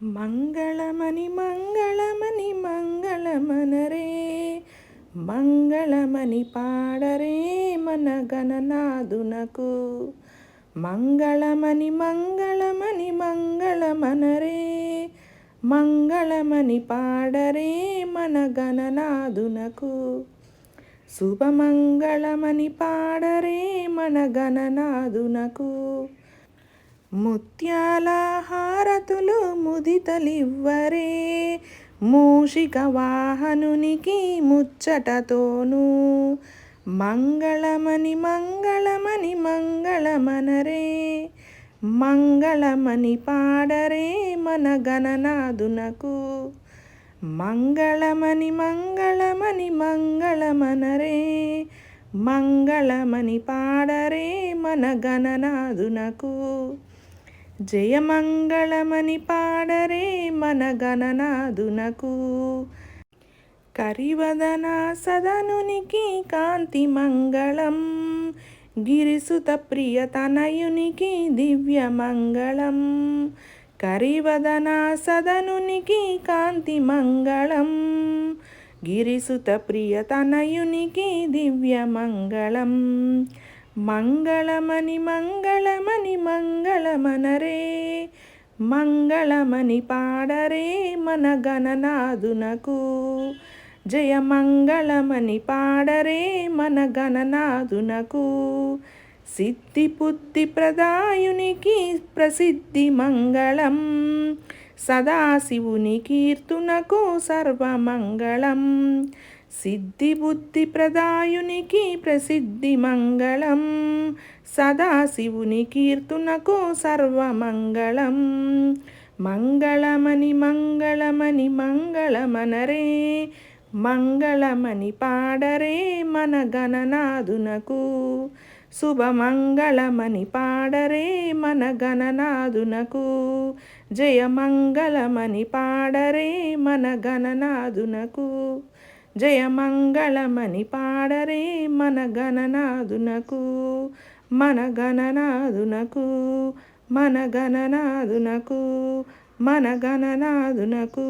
మంగళమని మంగళమని మంగళమనరే మంగళమని పాడరే మన గణనాదునకు మంగళమని మంగళమని మంగళమనరే మంగళమని పాడరే మన గణనాదునకు శుభమంగళమని పాడరే మన గణనాదునకు ముత్యాల హారతులు ముదితలివ్వరే. మూషిక వాహనునికి ముచ్చటతోనూ మంగళమని మంగళమని మంగళమనరే. మంగళమని పాడరే మన గణనాదునకు మంగళమని మంగళమని మంగళమనరే. మంగళమని పాడరే మన గణనాదునకు జయమంగళమని పాడరే మన గణనాదునకు కరివదన సదనునికి కాంతి మంగళం గిరిసుత ప్రియతనయునికి దివ్య మంగళం. కరివదన సదనునికి కాంతి మంగళం గిరిసుత ప్రియతనయునికి దివ్య మంగళం. మంగళమని మంగళమని మంగళమనరే మంగళమని పాడరే మన గణనాదునకు జయ మంగళమని పాడరే మన గణనాదునకు సిద్ధి బుద్ధి ప్రదాయునికి ప్రసిద్ధి మంగళం. సదాశివుని కీర్తునకు సర్వమంగళం. సిద్ధి బుద్ధి ప్రదాయునికి ప్రసిద్ధి మంగళం సదాశివుని కీర్తునకు సర్వమంగళం. మంగళమని మంగళమని మంగళమనరే. మంగళమని పాడరే మన గణనాదునకు శుభమంగళమని పాడరే మన గణనాదునకు జయమంగళమని పాడరే మన గణనాదునకు జయమంగళమని పాడరే మన గణనాదునకు మన గణనాదునకు మన గణనాదునకు మన గణనాదునకు